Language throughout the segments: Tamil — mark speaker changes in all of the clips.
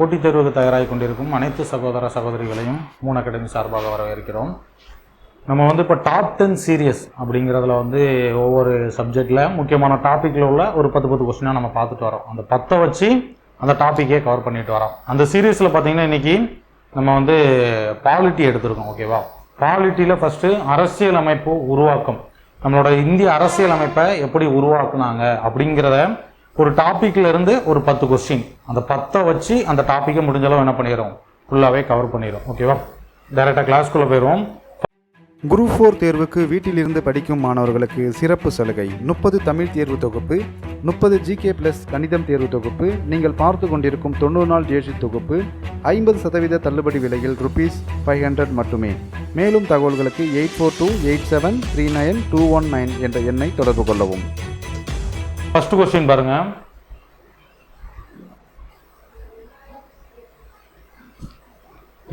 Speaker 1: போட்டித் தேர்வுக்கு தயாராகி கொண்டிருக்கும் அனைத்து சகோதர சகோதரிகளையும் மூன் அகாடமி சார்பாக வரவேற்கிறோம். நம்ம வந்து இப்போ டாப் டென் சீரியஸ் அப்படிங்கிறதுல வந்து ஒவ்வொரு சப்ஜெக்டில் முக்கியமான டாப்பிக்கில் உள்ள ஒரு பத்து பத்து கொஸ்டினாக நம்ம பார்த்துட்டு வரோம். அந்த பத்தை வச்சு அந்த டாப்பிக்கே கவர் பண்ணிட்டு வரோம். அந்த சீரியஸில் பார்த்தீங்கன்னா இன்னைக்கு நம்ம வந்து பாலிட்டி எடுத்திருக்கோம் ஓகேவா பாலிட்டியில் ஃபஸ்ட்டு அரசியல் அமைப்பு உருவாக்கம். நம்மளோட இந்திய அரசியல் அமைப்பை எப்படி உருவாக்குனாங்க அப்படிங்கிறத ஒரு டாப்பிக்ல இருந்து ஒரு பத்து கொஸ்டின் அந்த பத்தை வச்சு அந்த டாப்பிக்கை முடிஞ்சளவு என்ன பண்ணிடுறோம் ஃபுல்லாகவே கவர் பண்ணிடுறோம் ஓகேவா டேரெக்டாக கிளாஸ்க்குள்ளே போயிடுவோம்
Speaker 2: குரூப் ஃபோர் தேர்வுக்கு வீட்டிலிருந்து படிக்கும் மாணவர்களுக்கு சிறப்பு சலுகை. முப்பது தமிழ் தேர்வு தொகுப்பு முப்பது ஜிகே பிளஸ் கணிதம் தேர்வு தொகுப்பு நீங்கள் பார்த்து கொண்டிருக்கும் தொண்ணூறு நாள் ஜேசி தொகுப்பு ஐம்பது சதவீத தள்ளுபடி விலையில் ருபீஸ் ஃபைவ் ஹண்ட்ரட் மட்டுமே. மேலும் தகவல்களுக்கு eight four two eight seven three nine two one nine என்ற எண்ணை தொடர்பு கொள்ளவும்.
Speaker 1: ஃபர்ஸ்ட் கொஸ்டின் பாருங்க.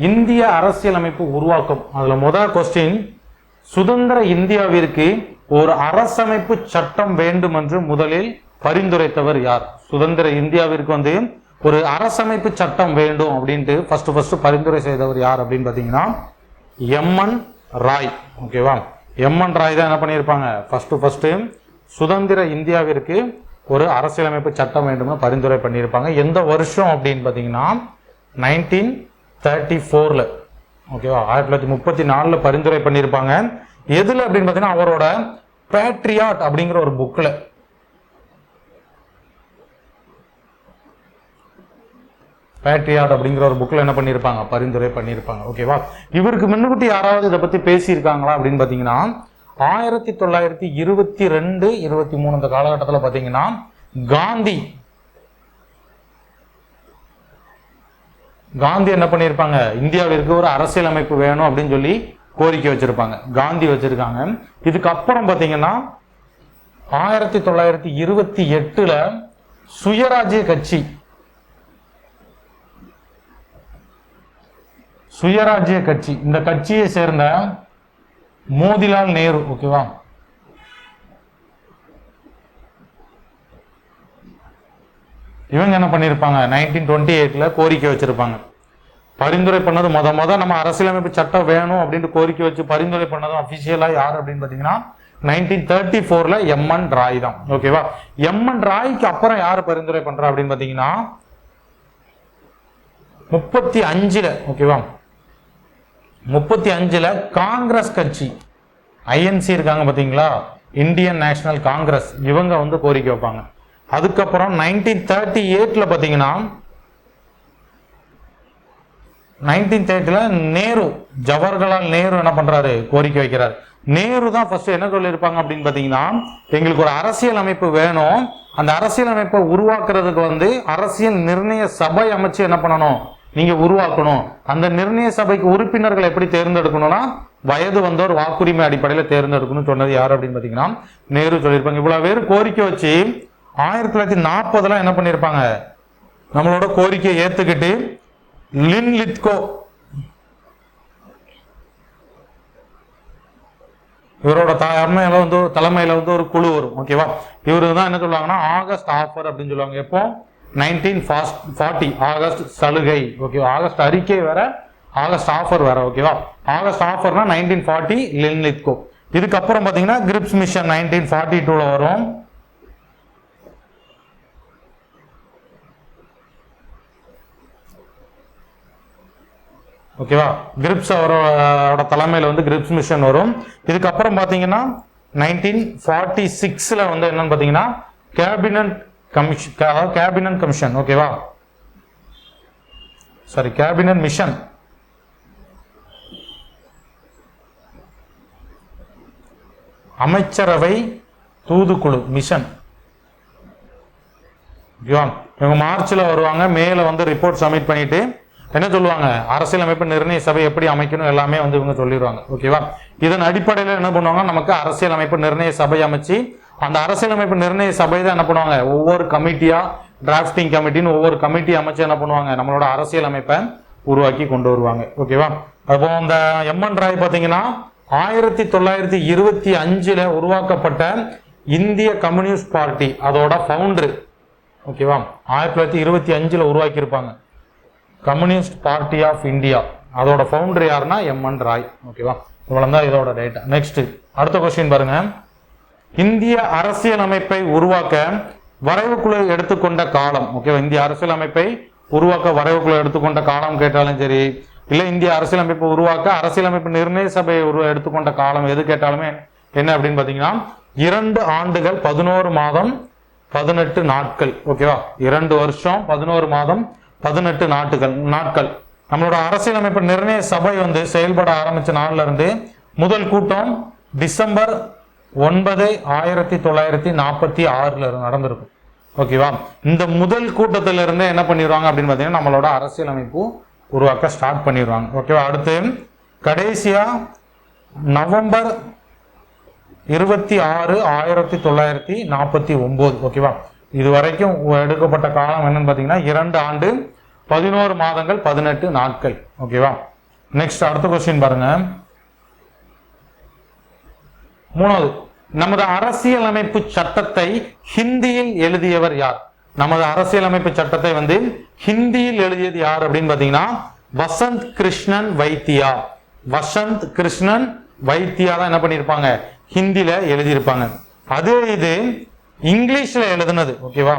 Speaker 1: இந்திய அரசியலமைப்பு உருவாக்கம். அதில் முதல் கொஸ்டின் சுதந்திர இந்தியாவிற்கு ஒரு அரசமைப்பு சட்டம் வேண்டும் என்று முதலில் பரிந்துரைத்தவர் யார்? சுதந்திர இந்தியாவிற்கு வந்து ஒரு அரசமைப்பு சட்டம் வேண்டும் அப்படின்ட்டு ஃபர்ஸ்ட் ஃபர்ஸ்ட் பரிந்துரை செய்தவர் யார் அப்படின்னு பார்த்தீங்கன்னா எம்என் ராய். ஓகேவா? எம்என் ராய் தான் என்ன பண்ணியிருப்பாங்க? ஃபர்ஸ்ட் ஃபர்ஸ்ட் சுதந்திர இந்தியாவிற்கு ஒரு அரசியலமைப்பு சட்டம் வேண்டும்னு பரிந்துரை பண்ணியிருப்பாங்க. எந்த வருஷம் அப்படின்னு பார்த்தீங்கன்னா நைன்டீன் தேர்ட்டி ஃபோரில் ஓகேவா ஆயிரத்தி தொள்ளாயிரத்தி முப்பத்தி நாலில் பரிந்துரை பண்ணியிருப்பாங்க. எதில் அப்படின்னு பார்த்தீங்கன்னா அவரோட பேட்ரியாட் அப்படிங்கிற ஒரு புக்கில் பேட்ரியாட் அப்படிங்கிற ஒரு புக்கில் என்ன பண்ணியிருப்பாங்க? பரிந்துரை பண்ணியிருப்பாங்க. ஓகேவா இவருக்கு முன்னுக்குட்டி யாராவது இதை பற்றி பேசியிருக்காங்களா அப்படின்னு பார்த்தீங்கன்னா ஆயிரத்தி தொள்ளாயிரத்தி இருபத்தி ரெண்டு இருபத்தி மூணு இந்த காலகட்டத்தில் பார்த்தீங்கன்னா காந்தி. காந்தி என்ன பண்ணியிருப்பாங்க இந்தியாவிற்கு ஒரு அரசியலமைப்பு வேணும் அப்படின்னு சொல்லி கோரிக்கை வச்சிருப்பாங்க. காந்தி வச்சிருக்காங்க. இதுக்கப்புறம் பார்த்தீங்கன்னா ஆயிரத்தி தொள்ளாயிரத்தி இருபத்தி எட்டுல சுயராஜ்ய கட்சி. சுயராஜ்ய கட்சி. இந்த கட்சியை சேர்ந்த மோதிலால் நேரு ஓகேவா இவங்க என்ன பண்ணியிருப்பாங்க நைன்டீன் டுவெண்ட்டி எயிட்டில் கோரிக்கை வச்சிருப்பாங்க. பரிந்துரை பண்ணது மொத மொதல் நம்ம அரசியலமைப்பு சட்டம் வேணும் அப்படின்ட்டு கோரிக்கை வச்சு பரிந்துரை பண்ணதும் அஃபிஷியலாக யார் அப்படின்னு பார்த்தீங்கன்னா நைன்டீன் தேர்ட்டி ஃபோரில் எம்என் ராய் தான் ஓகேவா எம்என் ராய்க்கு அப்புறம் யார் பரிந்துரை பண்றா அப்படின்னு பார்த்தீங்கன்னா முப்பத்தி அஞ்சுல ஓகேவா முப்பத்தி அஞ்சில் காங்கிரஸ் கட்சி. ஐஎன்சி இருக்காங்க பார்த்தீங்களா இந்தியன் நேஷனல் காங்கிரஸ் இவங்க வந்து கோரிக்கை வைப்பாங்க. அதுக்கப்புறம் நைன்டீன் தேர்ட்டி எயிட்டில் பார்த்தீங்கன்னா நைன்டீன் தேர்ட்டியில் நேரு ஜவஹர்லால் நேரு என்ன பண்ணுறாரு கோரிக்கை வைக்கிறார். நேரு தான் ஃபர்ஸ்ட் என்ன சொல்லியிருப்பாங்க அப்படின்னு பார்த்தீங்கன்னா எங்களுக்கு ஒரு அரசியல் அமைப்பு வேணும். அந்த அரசியல் அமைப்பை உருவாக்குறதுக்கு வந்து அரசியல் நிர்ணய சபை அமைச்சு என்ன பண்ணணும்? நீங்க உருவாக்கணும். அந்த நிர்ணய சபைக்கு உறுப்பினர்கள் எப்படி தேர்ந்தெடுக்கணும்னா வயது வந்தோர் வாக்குரிமை அடிப்படையில் தேர்ந்தெடுக்கணும்னு சொன்னது யார் அப்படின்னு பார்த்தீங்கன்னா நேரு சொல்லியிருப்பாங்க. இவ்வளவு பேர் கோரிக்கை வச்சு ஆயிரத்தி தொள்ளாயிரத்தி நாற்பதுல என்ன பண்ணியிருப்பாங்க? நம்மளோட கோரிக்கையை ஏத்துக்கிட்டு லின் லித்கோ. இவரோட தலைமையில வந்து தலைமையில வந்து ஒரு குழு வரும். ஓகேவா? இவரு தான் என்ன சொல்லுவாங்கன்னா ஆகஸ்ட் ஆஃபர் அப்படின்னு சொல்லுவாங்க. எப்போ? நைன்டீன் ஃபாஸ்ட் ஃபார்ட்டி ஆகஸ்ட் சலுகை ஓகேவா ஆகஸ்ட் அறிக்கை வர ஆகஸ்ட் ஆஃபர் வர ஓகேவா ஆகஸ்ட் ஆஃபர்னா நைன்டீன் ஃபார்ட்டி லின்லித்கோ இதுக்கப்புறம் பார்த்தீங்கன்னா கிரிப்ஸ் மிஷன் நைன்டீன் ஃபார்ட்டி டூவில் வரும். ஓகேவா கிரிப்ஸ் அவரோட தலைமையில் வந்து கிரிப்ஸ் மிஷன் வரும். இதுக்கப்புறம் பார்த்தீங்கன்னா நைன்டீன் ஃபார்ட்டி சிக்ஸில் வந்து என்னன்னு பார்த்தீங்கன்னா கேபினட் கமிஷன் அதாவது கேபினட் கமிஷன் ஓகேவா சாரி கேபினட் மிஷன் அமைச்சரவை தூதுக்குழு மிஷன் இவங்க மார்ச்ல வருவாங்க மேல வந்து ரிப்போர்ட் சப்மிட் பண்ணிட்டு என்ன சொல்லுவாங்க? அரசியலமைப்பு நிர்ணய சபை எப்படி அமைக்கணும் எல்லாமே வந்து இவங்க சொல்லிடுவாங்க ஓகேவா இதன் அடிப்படையில் என்ன பண்ணுவாங்க நமக்கு அரசியலமைப்பு நிர்ணய சபை அமைச்சு அந்த அரசியலமைப்பு நிர்ணய சபை தான் என்ன பண்ணுவாங்க? ஒவ்வொரு கமிட்டியா டிராஃப்டிங் கமிட்டின்னு ஒவ்வொரு கமிட்டி அமைச்சு என்ன பண்ணுவாங்க? நம்மளோட அரசியலமைப்பை உருவாக்கி கொண்டு வருவாங்க. ஓகேவா அப்போ இந்த எம்என் ராய் பார்த்தீங்கன்னா ஆயிரத்தி தொள்ளாயிரத்தி இருபத்தி அஞ்சுல உருவாக்கப்பட்ட இந்திய கம்யூனிஸ்ட் பார்ட்டி அதோட ஃபவுண்டர் ஓகேவா ஆயிரத்தி தொள்ளாயிரத்தி இருபத்தி அஞ்சுல உருவாக்கியிருப்பாங்க. Communist party of India. அதோட ஃபவுண்டர் யாருன்னா எம்என் ராய். ஓகேவா இவ்வளோ தான் இதோட டேட்டா நெக்ஸ்ட் அடுத்த கொஸ்டின் பாருங்க. இந்திய அரசியலமைப்பை உருவாக்க வரைவுக்குழு எடுத்துக்கொண்ட காலம். ஓகேவா இந்திய அரசியலமைப்பை உருவாக்க வரைவுக்குழு எடுத்துக்கொண்ட காலம் கேட்டாலும் சரி இல்லை இந்திய அரசியலமைப்பை உருவாக்க அரசியலமைப்பு நிர்ணய சபையை உருவ எடுத்துக்கொண்ட காலம் எது கேட்டாலுமே என்ன அப்படின்னு பார்த்தீங்கன்னா இரண்டு ஆண்டுகள் பதினோரு மாதம் பதினெட்டு நாட்கள். ஓகேவா இரண்டு வருஷம் பதினோரு மாதம் பதினெட்டு நாட்டுகள் நாட்கள். நம்மளோட அரசியலமைப்பு நிர்ணய சபை வந்து செயல்பட ஆரம்பிச்ச நாள்ல இருந்து முதல் கூட்டம் டிசம்பர் ஒன்பது ஆயிரத்தி தொள்ளாயிரத்தி நாற்பத்தி ஆறுல நடந்திருக்கும். ஓகேவா இந்த முதல் கூட்டத்துல இருந்து என்ன பண்ணிடுவாங்க அப்படின்னு பார்த்தீங்கன்னா நம்மளோட அரசியலமைப்பு உருவாக்க ஸ்டார்ட் பண்ணிடுவாங்க. ஓகேவா அடுத்து கடைசியா நவம்பர் இருபத்தி ஆறு ஆயிரத்தி தொள்ளாயிரத்தி நாற்பத்தி ஒன்பது ஓகேவா இது வரைக்கும் எடுக்கப்பட்ட காலம் என்னன்னு பார்த்தீங்கன்னா இரண்டு ஆண்டு பதினோரு மாதங்கள் பதினெட்டு நாட்கள். ஓகேவா நெக்ஸ்ட் அடுத்த கொஸ்டின் பாருங்க. மூணாவது நமது அரசியலமைப்பு சட்டத்தை ஹிந்தியில் எழுதியவர் யார்? நமது அரசியலமைப்பு சட்டத்தை வந்து ஹிந்தியில் எழுதியது யார் அப்படின்னு பாத்தீங்கன்னா வசந்த் கிருஷ்ணன் வைத்தியா. வசந்த் கிருஷ்ணன் வைத்தியா தான் என்ன பண்ணியிருப்பாங்க? ஹிந்தில எழுதியிருப்பாங்க. அதே இது இங்கிலீஷ்ல எழுதுனது ஓகேவா?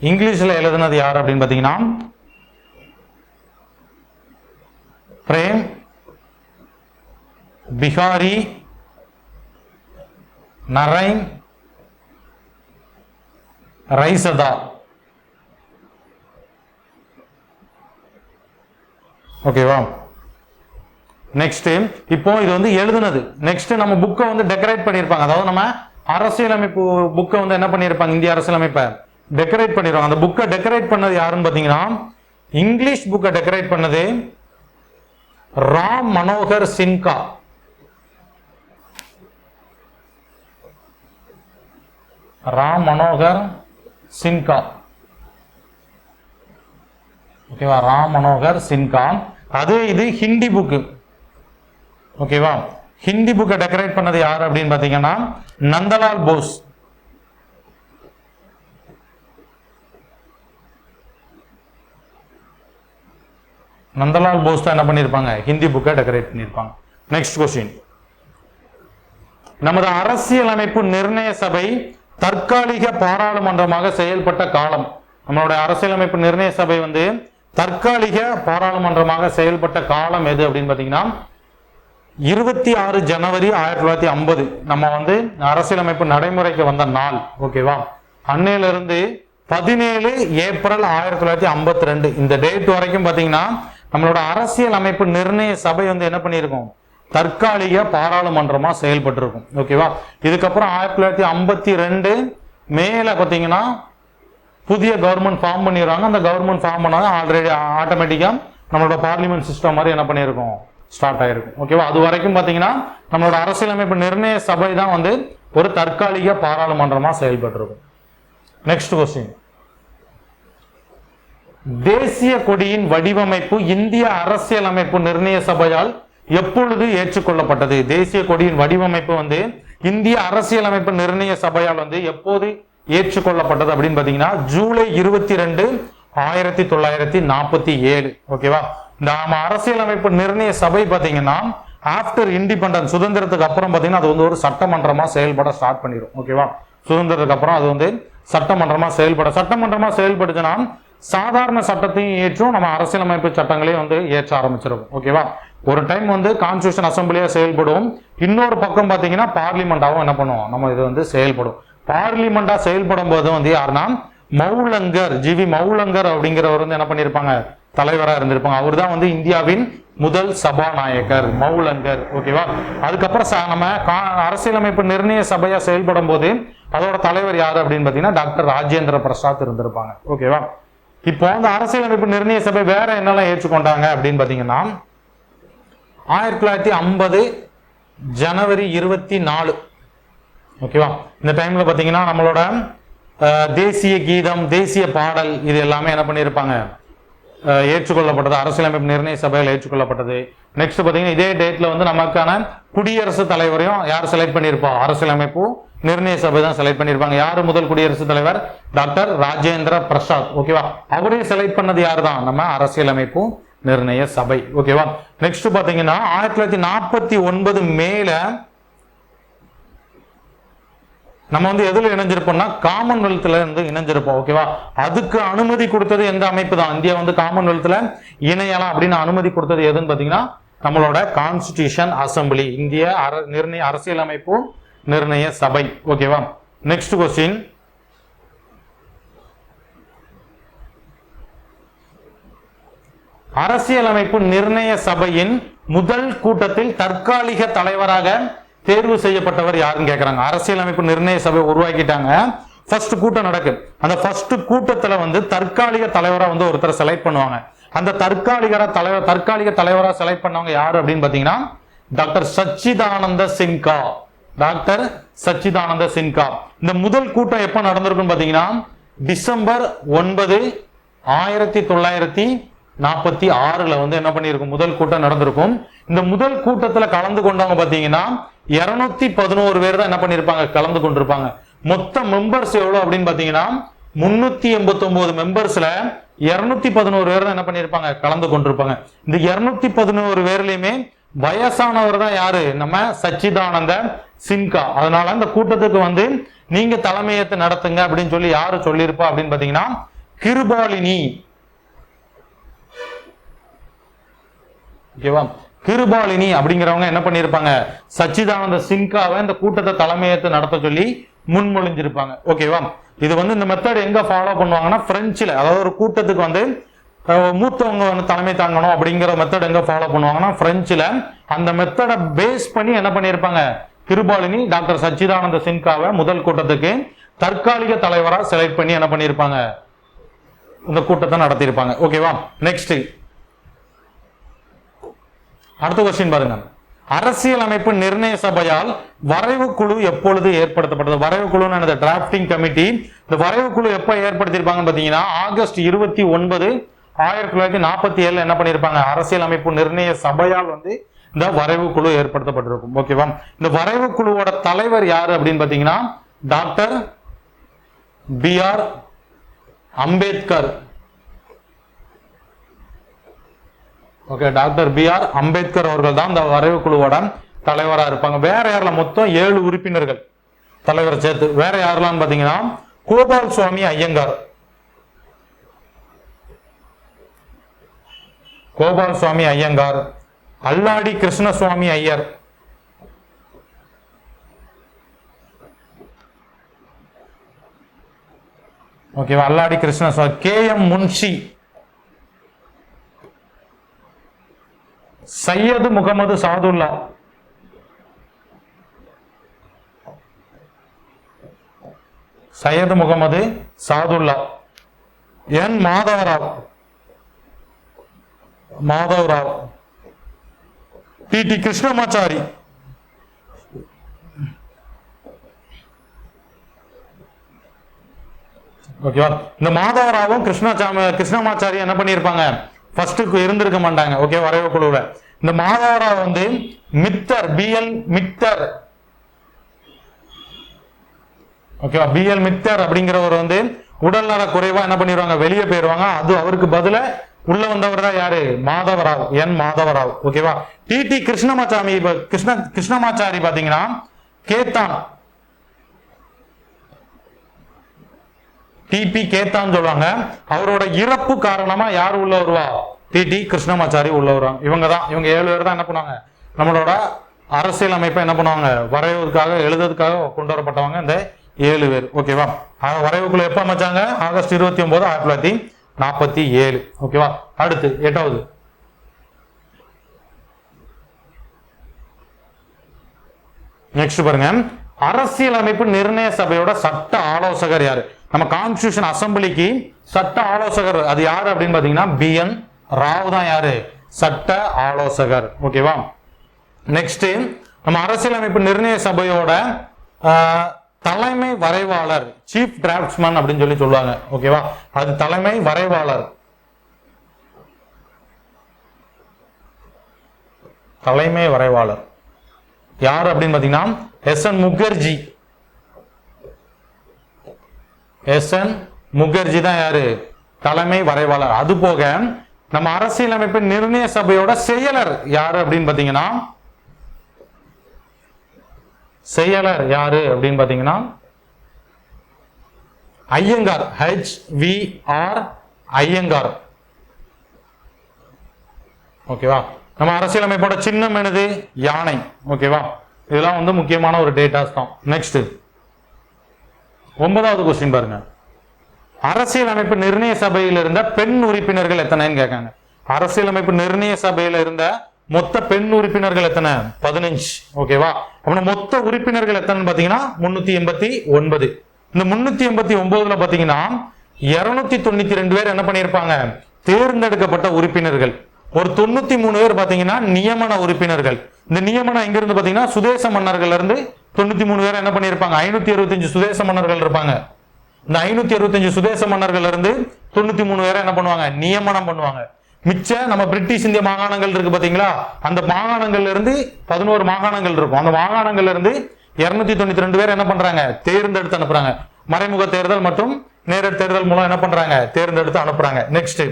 Speaker 1: இங்கிலீஷ்ல எழுதுனது யார் அப்படின்னு பாத்தீங்கன்னா பிரேம் பிகாரி நரைன் ரைசதா. ஓகேவா? நெக்ஸ்ட் இப்போ இது வந்து எழுதுனது. நெக்ஸ்ட் நம்ம புக்கை வந்து டெக்கரேட் பண்ணியிருப்பாங்க அதாவது நம்ம அரசியலமைப்பு புக்கை வந்து என்ன பண்ணியிருப்பாங்க இந்திய அரசியலமைப்பை டெக்கரேட் பண்ணிடுவாங்க அந்த புக்கை டெக்கரேட் பண்ணது யாருன்னு பார்த்தீங்கன்னா இங்கிலீஷ் புக்கை டெக்கரேட் பண்ணது ராம் மனோகர் சின்கா. ராம் மனோகர் சின்கான் ஓகேவா ராம் மனோகர் சின்கான் அது இது ஹிந்தி புக்கு ஓகேவா ஹிந்தி புக்கை டெக்கரேட் பண்ணது யார் அப்படின்னு பார்த்தீங்கன்னா நந்தலால் போஸ். நந்தலால் போஸ் தான் என்ன பண்ணியிருப்பாங்க ஹிந்தி புக்கை டெக்கரேட் பண்ணியிருப்பாங்க நெக்ஸ்ட் கொஸ்டின் நமது அரசியலமைப்பு நிர்ணய சபை தற்காலிக பாராளுமன்றமாக செயல்பட்ட காலம். நம்மளோட அரசியலமைப்பு நிர்ணய சபை வந்து தற்காலிக பாராளுமன்றமாக செயல்பட்ட காலம் எது அப்படின்னு பார்த்தீங்கன்னா இருபத்தி ஆறு ஜனவரி ஆயிரத்தி தொள்ளாயிரத்தி ஐம்பது நம்ம வந்து அரசியலமைப்பு நடைமுறைக்கு வந்த நாள் ஓகேவா? அன்னையிலிருந்து பதினேழு ஏப்ரல் ஆயிரத்தி தொள்ளாயிரத்தி ஐம்பத்தி ரெண்டு. இந்த டேட் வரைக்கும் பார்த்தீங்கன்னா நம்மளோட அரசியல் அமைப்பு நிர்ணய சபை வந்து என்ன பண்ணியிருக்கோம்? தற்காலிக பாராளுமன்றமா செயல்பட்டு இருக்கும் ஓகேவா இதுக்கப்புறம் ஆயிரத்தி தொள்ளாயிரத்தி ஐம்பத்தி ரெண்டு மேல பார்த்தீங்கன்னா புதிய கவர்மெண்ட் ஃபார்ம் பண்ணிடுறாங்க. அந்த கவர்மெண்ட் ஃபார்ம் பண்ணாங்க ஆல்ரெடி ஆட்டோமேட்டிக்கா நம்மளோட பார்லிமெண்ட் சிஸ்டம் மாதிரி என்ன பண்ணியிருக்கோம்? ஸ்டார்ட் ஆயிருக்கும். ஓகேவா அது வரைக்கும் பார்த்தீங்கன்னா நம்மளோட அரசியலமைப்பு நிர்ணய சபை தான் வந்து ஒரு தற்காலிக பாராளுமன்றமா செயல்பட்டு இருக்கும் நெக்ஸ்ட் கொஸ்டின் தேசிய கொடியின் வடிவமைப்பு இந்திய அரசியலமைப்பு நிர்ணய சபையால் எப்பொழுது ஏற்றுக்கொள்ளப்பட்டது? தேசிய கொடியின் வடிவமைப்பு வந்து இந்திய அரசியலமைப்பு நிர்ணய சபையால் வந்து எப்போது ஏற்றுக்கொள்ளப்பட்டது அப்படின்னு பாத்தீங்கன்னா ஜூலை இருபத்தி ரெண்டு ஆயிரத்தி தொள்ளாயிரத்தி நாற்பத்தி ஏழு. ஓகேவா? இந்த அரசியலமைப்பு நிர்ணய சபை பாத்தீங்கன்னா ஆஃப்டர் இண்டிபெண்டன்ஸ் சுதந்திரத்துக்கு அப்புறம் பாத்தீங்கன்னா அது வந்து ஒரு சட்டமன்றமா செயல்பட ஸ்டார்ட் பண்ணிடும் ஓகேவா? சுதந்திரத்துக்கு அப்புறம் அது வந்து சட்டமன்றமா செயல்பட சட்டமன்றமா செயல்படுச்சுன்னா சாதாரண சட்டத்தையும் ஏற்றும் நம்ம அரசியலமைப்பு சட்டங்களையும் வந்து ஏற்ற ஆரம்பிச்சிருக்கும். ஓகேவா ஒரு டைம் வந்து கான்ஸ்டியூஷன் அசம்பிளியா செயல்படும். இன்னொரு பக்கம் பாத்தீங்கன்னா பார்லிமெண்டாவும் என்ன பண்ணுவோம்? நம்ம இது வந்து செயல்படும். பார்லிமெண்டா செயல்படும் போது வந்து யாருன்னா மௌலங்கர் ஜி வி மௌலங்கர் அப்படிங்கிறவர் வந்து என்ன பண்ணியிருப்பாங்க தலைவரா இருந்திருப்பாங்க. அவர் தான் வந்து இந்தியாவின் முதல் சபாநாயகர் மௌலங்கர். ஓகேவா அதுக்கப்புறம் நம்ம கா- அரசியலமைப்பு நிர்ணய சபையா செயல்படும் போது அதோட தலைவர் யார் அப்படின்னு பாத்தீங்கன்னா டாக்டர் ராஜேந்திர பிரசாத் இருந்திருப்பாங்க. ஓகேவா இப்போ அந்த அரசியலமைப்பு நிர்ணய சபை வேற என்னெல்லாம் ஏற்றுக்கொண்டாங்க அப்படின்னு பார்த்தீங்கன்னா ஆயிரத்தி தொள்ளாயிரத்தி ஐம்பது ஜனவரி இருபத்தி நாலு. ஓகேவா? இந்த டைம்ல பார்த்தீங்கன்னா நம்மளோட தேசிய கீதம் தேசிய பாடல் இது எல்லாமே என்ன பண்ணியிருப்பாங்க? ஏற்றுக்கொள்ளப்பட்டது. அரசியலமைப்பு நிர்ணய சபையில் ஏற்றுக்கொள்ளப்பட்டது. நெக்ஸ்ட் பார்த்தீங்கன்னா இதே டேட்ல வந்து நமக்கான குடியரசுத் தலைவரையும் யார் செலக்ட் பண்ணியிருப்போம் அரசியலமைப்பு நிர்ணய சபை தான் செலக்ட் பண்ணிருப்பாங்க. யாரு? முதல் குடியரசுத் தலைவர் டாக்டர் ராஜேந்திர பிரசாத். ஓகேவா அவரையும் செலக்ட் பண்ணது யாரு தான் நம்ம அரசியலமைப்பு நிர்ணய சபை. ஓகேவா நெக்ஸ்ட் பாத்தீங்கன்னா ஆயிரத்தி தொள்ளாயிரத்தி நாற்பத்தி ஒன்பது மேல நம்ம வந்து எதுல இணைஞ்சிருப்போம்னா காமன்வெல்த்ல இருந்து இணைஞ்சிருப்போம். ஓகேவா அதுக்கு அனுமதி கொடுத்தது எந்த அமைப்பு தான்? இந்தியா வந்து காமன்வெல்த்ல இணையலாம் அப்படின்னு அனுமதி கொடுத்தது எதுன்னு பாத்தீங்கன்னா நம்மளோட கான்ஸ்டியூஷன் அசம்பிளி இந்திய அர நிர்ணய அரசியலமைப்பு நிர்ணய சபை. ஓகேவா நெக்ஸ்ட் கொஸ்டின் அரசியலமைப்பு நிர்ணய சபையின் முதல் கூட்டத்தில் தற்காலிக தலைவராக தேர்வு செய்யப்பட்டவர் யாருன்னு கேட்குறாங்க அரசியலமைப்பு நிர்ணய சபை உருவாக்கிட்டாங்க. ஃபர்ஸ்ட் கூட்டம் நடக்கு. அந்த ஃபர்ஸ்ட் கூட்டத்துல வந்து தற்காலிக தலைவரா வந்து ஒருத்தர் செலக்ட் பண்ணுவாங்க. அந்த தற்காலிகராக தலைவர் தற்காலிக தலைவரா செலக்ட் பண்ணவங்க யாரு அப்படின்னு பாத்தீங்கன்னா டாக்டர் சச்சிதானந்த சின்கா. டாக்டர் சச்சிதானந்த சின்கா. இந்த முதல் கூட்டம் எப்ப நடந்திருக்குன்னு பாத்தீங்கன்னா டிசம்பர் ஒன்பது ஆயிரத்தி தொள்ளாயிரத்தி நாற்பத்தி ஆறுல வந்து என்ன பண்ணியிருக்கும் முதல் கூட்டம் நடந்திருக்கும். இந்த முதல் கூட்டத்துல கலந்து கொண்டவங்க பாத்தீங்கன்னா இருநூத்தி பதினோரு பேர் தான் என்ன பண்ணிருப்பாங்க? கலந்து கொண்டிருப்பாங்க. மொத்த மெம்பர்ஸ் எவ்வளவு அப்படின்னு பாத்தீங்கன்னா முன்னூத்தி எண்பத்தி ஒன்பது மெம்பர்ஸ்ல இருநூத்தி பதினோரு பேர் தான் என்ன பண்ணிருப்பாங்க? கலந்து கொண்டிருப்பாங்க. இந்த இருநூத்தி பதினோரு பேர்லயுமே வயசானவர் தான் யாரு? நம்ம சச்சிதானந்த சின்கா. அதனால அந்த கூட்டத்துக்கு வந்து நீங்க தலைமையத்தை நடத்துங்க அப்படின்னு சொல்லி யாரு சொல்லியிருப்பா அப்படின்னு பாத்தீங்கன்னா கிருபாலினி. ஓகேவா கிருபாலினி அப்படிங்கிறவங்க என்ன பண்ணியிருப்பாங்க? சச்சிதானந்த சின்காவை இந்த கூட்டத்தை தலைமையத்தை நடத்த சொல்லி முன்மொழிஞ்சிருப்பாங்க. ஓகேவா இது வந்து இந்த மெத்தட் எங்க ஃபாலோ பண்ணுவாங்கன்னா பிரெஞ்சில் அதாவது ஒரு கூட்டத்துக்கு வந்து மூத்தவங்க வந்து தலைமை தாங்கணும் அப்படிங்கிற மெத்தட் எங்க ஃபாலோ பண்ணுவாங்கன்னா பிரெஞ்சில் அந்த மெத்தடை பேஸ் பண்ணி என்ன பண்ணியிருப்பாங்க? கிருபாலினி டாக்டர் சச்சிதானந்த சின்காவை முதல் கூட்டத்துக்கு தற்காலிக தலைவராக செலக்ட் பண்ணி என்ன பண்ணியிருப்பாங்க? இந்த கூட்டத்தை நடத்தியிருப்பாங்க. ஓகேவா நெக்ஸ்ட் அடுத்த கொஸ்டின் பாருங்க. அரசியலமைப்பு நிர்ணய சபையால் வரைவு குழு எப்பொழுது ஏற்படுத்தப்பட்டது? வரைவு குழுன்னு டிராப்டிங் கமிட்டி இந்த வரைவு குழு எப்ப ஏற்படுத்தியிருப்பாங்கன்னு பாத்தீங்கன்னா ஆகஸ்ட் இருபத்தி ஒன்பது ஆயிரத்தி தொள்ளாயிரத்தி நாற்பத்தி ஏழுல என்ன பண்ணியிருப்பாங்க அரசியல் அமைப்பு நிர்ணய சபையால் வந்து இந்த வரைவு குழு ஏற்படுத்தப்பட்டிருக்கும். ஓகேவா இந்த வரைவு குழுவோட தலைவர் யாரு அப்படின்னு பாத்தீங்கன்னா doctor B R Ambedkar. Okay doctor B R Ambedkar அவர்கள் தான் இந்த வரைவு குழுவோட தலைவரா இருப்பாங்க. வேற யாரில்? மொத்தம் ஏழு உறுப்பினர்கள் தலைவர் சேர்த்து. வேற யாரெல்லாம் பாத்தீங்கன்னா கோபால் சுவாமி ஐயங்கார். கோபால் சுவாமி ஐயங்கார் அல்லாடி கிருஷ்ணசுவாமி ஐயர். ஓகேவா? Alladi Krishnaswami K M Munshi. Syed Mohammad Saadulla. Syed Mohammad Saadulla. N Madhava Rao Madhava Rao. T T. Krishnamachari. ஓகேவா இந்த மாதவராவும் கிருஷ்ணாச்சாமி கிருஷ்ணமாச்சாரி என்ன பண்ணியிருப்பாங்க? ஃபர்ஸ்ட்டுக்கு இருந்திருக்க மாட்டாங்க. ஓகே வரைவு குழுவில். இந்த மாதவராவ் வந்து மித்தர் பிஎல் மித்தர். ஓகேவா பிஎல் மித்தர் அப்படிங்கிறவர் வந்து உடல்நல குறைவா என்ன பண்ணிடுவாங்க வெளியே போயிடுவாங்க அது அவருக்கு பதில உள்ள வந்தவர் தான் யாரு? மாதவராவ் என் மாதவராவ். ஓகேவா டி டி கிருஷ்ணமாச்சாமி கிருஷ்ண கிருஷ்ணமாச்சாரி பாத்தீங்கன்னா கேத்தான். டிபி கேத்தான் சொல்லுவாங்க. அவரோட இறப்பு காரணமா யார் உள்ள வருவா? டிடி கிருஷ்ணமாச்சாரி உள்ள வருவாங்க. இவங்க தான் இவங்க ஏழு பேர் தான் என்ன பண்ணுவாங்க? நம்மளோட அரசியல் அமைப்பை என்ன பண்ணுவாங்க? வரைவதற்காக எழுதுறதுக்காக கொண்டு வரப்பட்டவங்க இந்த ஏழு பேர். ஓகேவா வரைவுக்குள்ள எப்ப அமைச்சாங்க? ஆகஸ்ட் இருபத்தி ஒன்பது ஆயிரத்தி தொள்ளாயிரத்தி நாற்பத்தி ஏழு. ஓகேவா? அடுத்து எட்டாவது. நெக்ஸ்ட் பாருங்க. அரசியலமைப்பு நிர்ணய சபையோட சட்ட ஆலோசகர் யாரு? நம்ம கான்ஸ்டியூஷன் அசம்பிளிக்கு சட்ட ஆலோசகர் அது யாரு அப்படின்னு பாத்தீங்கன்னா பி என் ராவ் தான் யாரு? சட்ட ஆலோசகர். ஓகேவா? நெக்ஸ்ட் நம்ம அரசியலமைப்பு நிர்ணய சபையோட தலைமை வரைவாளர் சீஃப் டிராப்ட்ஸ்மேன் அப்படின்னு சொல்லி சொல்லுவாங்க. ஓகேவா அது தலைமை வரைவாளர். தலைமை வரைவாளர். யார் அப்படின்னு பாத்தீங்கன்னா S N Mukherjee. S N Mukherjee தான் யாரு? தலைமை வரைவாளர். அது போக நம்ம அரசியலமைப்பு நிர்ணய சபையோட செயலர் யாரு அப்படின்னு பாத்தீங்கன்னா செயலர் யாரு அப்படின்னு பாத்தீங்கன்னா Iyengar H V R Iyengar. ஓகேவா நம்ம அரசியலமைப்போட சின்னம் என்னது? யானை. ஓகேவா இதெல்லாம் வந்து முக்கியமான ஒரு டேட்டாஸ் தான். நெக்ஸ்ட் ஒன்பதாவது கொஸ்டின் பாருங்க. அரசியலமைப்பு நிர்ணய சபையில் இருந்த பெண் உறுப்பினர்கள் எத்தனைன்னு கேட்காங்க. அரசியலமைப்பு நிர்ணய சபையில இருந்த மொத்த பெண் உறுப்பினர்கள் எத்தனை? பதினஞ்சு. ஓகேவா அப்படின்னா மொத்த உறுப்பினர்கள் எத்தனைன்னு பாத்தீங்கன்னா முன்னூத்தி எண்பத்தி ஒன்பது. இந்த முன்னூத்தி எண்பத்தி ஒன்பதுல பாத்தீங்கன்னா இருநூத்தி தொண்ணூத்தி ரெண்டு பேர் என்ன பண்ணியிருப்பாங்க? தேர்ந்தெடுக்கப்பட்ட உறுப்பினர்கள். ஒரு தொண்ணூத்தி மூணு பேர் பாத்தீங்கன்னா நியமன உறுப்பினர்கள். இந்த நியமனம் எங்க இருந்து பாத்தீங்கன்னா சுதேச மன்னர்கள் இருந்து தொண்ணூத்தி மூணு பேர் என்ன பண்ணியிருப்பாங்க? ஐநூத்தி அறுபத்தஞ்சு சுதேச மன்னர்கள் இருப்பாங்க. இந்த ஐநூத்தி அறுபத்தஞ்சு சுதேச மன்னர்கள் இருந்து தொண்ணூத்தி மூணு பேரை என்ன பண்ணுவாங்க? நியமனம் பண்ணுவாங்க. மிச்ச நம்ம பிரிட்டிஷ் இந்திய மாகாணங்கள் இருக்கு பாத்தீங்களா? அந்த மாகாணங்கள்ல இருந்து பதினோரு மாகாணங்கள் இருக்கும். அந்த மாகாணங்கள்ல இருந்து இருநூத்தி தொண்ணூத்தி ரெண்டு பேர் என்ன பண்றாங்க? தேர்ந்தெடுத்து அனுப்புறாங்க. மறைமுக தேர்தல் மற்றும் நேர தேர்தல் மூலம் என்ன பண்றாங்க? தேர்ந்தெடுத்து அனுப்புறாங்க. நெக்ஸ்ட்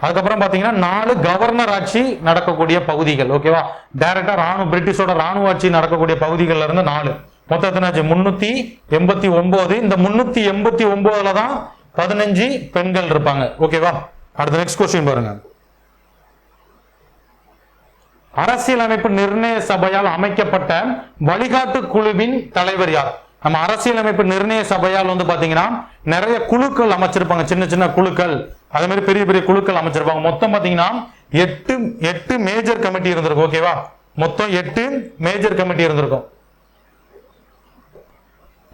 Speaker 1: அதுக்கப்புறம் பாத்தீங்கன்னா நாலு கவர்னர் ஆட்சி நடக்கக்கூடிய பகுதிகள். ஓகேவா டைரக்டா ராணுவ பிரிட்டிஷோட ராணுவ ஆட்சி நடக்கக்கூடிய பகுதிகள்ல இருந்து நாலு. மொத்தம் எத்தனாச்சு முன்னூத்தி எண்பத்தி ஒன்பது. இந்த முன்னூத்தி எண்பத்தி ஒன்பதுல தான் பதினஞ்சு பெண்கள் இருப்பாங்க. ஓகேவா அடுத்த நெக்ஸ்ட் கொஸ்டின் பாருங்க. அரசியலமைப்பு நிர்ணய சபையால் அமைக்கப்பட்ட வழிகாட்டு குழுவின் தலைவர் யார்? நம்ம அரசியலமைப்பு நிர்ணய சபையால் வந்து பாத்தீங்கன்னா நிறைய குழுக்கள் அமைச்சிருப்பாங்க. சின்ன சின்ன குழுக்கள். அதே மாதிரி பெரிய பெரிய குழுக்கள் அமைச்சிருப்பாங்க. மொத்தம் பாத்தீங்கன்னா எட்டு எட்டு மேஜர் கமிட்டி இருந்திருக்கும். ஓகேவா மொத்தம் எட்டு மேஜர் கமிட்டி இருந்திருக்கும்.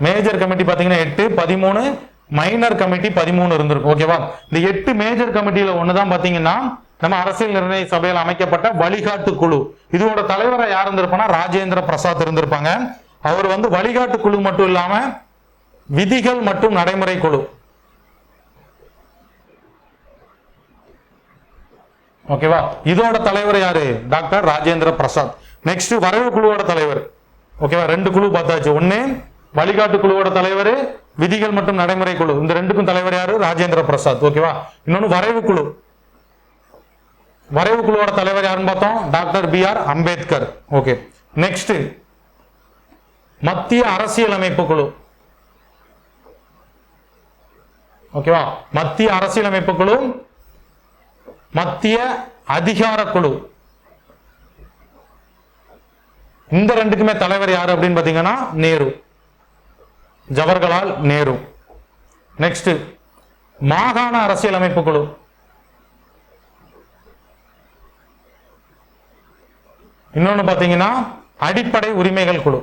Speaker 1: மேஜர் கமிட்டி பாத்தீங்கன்னா எட்டு பதிமூணு மைனர் கமிட்டி பதிமூணு இருந்திருக்கும் ஓகேவா இந்த எட்டு மேஜர் கமிட்டியில ஒண்ணுதான் பாத்தீங்கன்னா நம்ம அரசியல் நிர்ணய சபையில் அமைக்கப்பட்ட வழிகாட்டு குழு. இதோட தலைவரை யார் இருந்திருப்பானா ராஜேந்திர பிரசாத் இருந்திருப்பாங்க. அவர் வந்து வழிகாட்டு குழு மட்டும் இல்லாம விதிகள் மற்றும் நடைமுறை குழு. ஓகேவா இதோட தலைவர் யாரு? டாக்டர் ராஜேந்திர பிரசாத். நெக்ஸ்ட் வரவு குழுவோட தலைவர். ஓகேவா ரெண்டு குழு பார்த்தாச்சு. ஒன்னு வழிகாட்டு குழுவோட தலைவர் விதிகள் மற்றும் நடைமுறை குழு இந்த ரெண்டுக்கும் தலைவர் யாரு? ராஜேந்திர பிரசாத். ஓகேவா இன்னொன்னு வரைவு குழு வரைவு குழுவோட தலைவர் யாருன்னு பார்த்தோம்? Doctor B R Ambedkar. Okay next மத்திய அரசியலமைப்பு குழு. ஓகேவா மத்திய அரசியலமைப்பு குழு மத்திய அதிகார குழு. இந்த ரெண்டுக்குமே தலைவர் யாரு அப்படின்னு பாத்தீங்கன்னா நேரு. ஜவஹர்லால் நேரு. நெக்ஸ்ட் மாகாண அரசியலமைப்பு குழு. இன்னொன்னு பாத்தீங்கன்னா அடிப்படை உரிமைகள் குழு.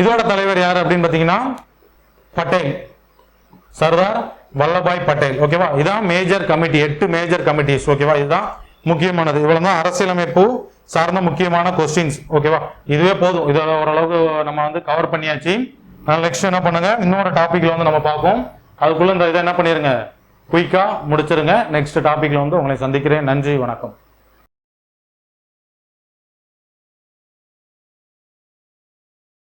Speaker 1: இதோட தலைவர் யார் அப்படின்னு பாத்தீங்கன்னா பட்டேல். சர்தார் வல்லபாய் பட்டேல். ஓகேவா இதான் மேஜர் கமிட்டி எட்டு மேஜர் கமிட்டிஸ் ஓகேவா இதுதான் முக்கியமானது. இவ்வளவு தான் அரசியலமைப்பு சார்ந்த முக்கியமான கொஸ்டின்ஸ் ஓகேவா இதுவே போதும். இதை ஓரளவுக்கு நம்ம வந்து கவர் பண்ணியாச்சு. நெக்ஸ்ட் என்ன பண்ணுங்க? இன்னொரு டாபிக்ல வந்து நம்ம பார்ப்போம். அதுக்குள்ள இந்த இதை என்ன பண்ணிருங்க? குயிக்கா முடிச்சிருங்க. நெக்ஸ்ட் டாபிக்ல வந்து உங்களை சந்திக்கிறேன். நன்றி வணக்கம்.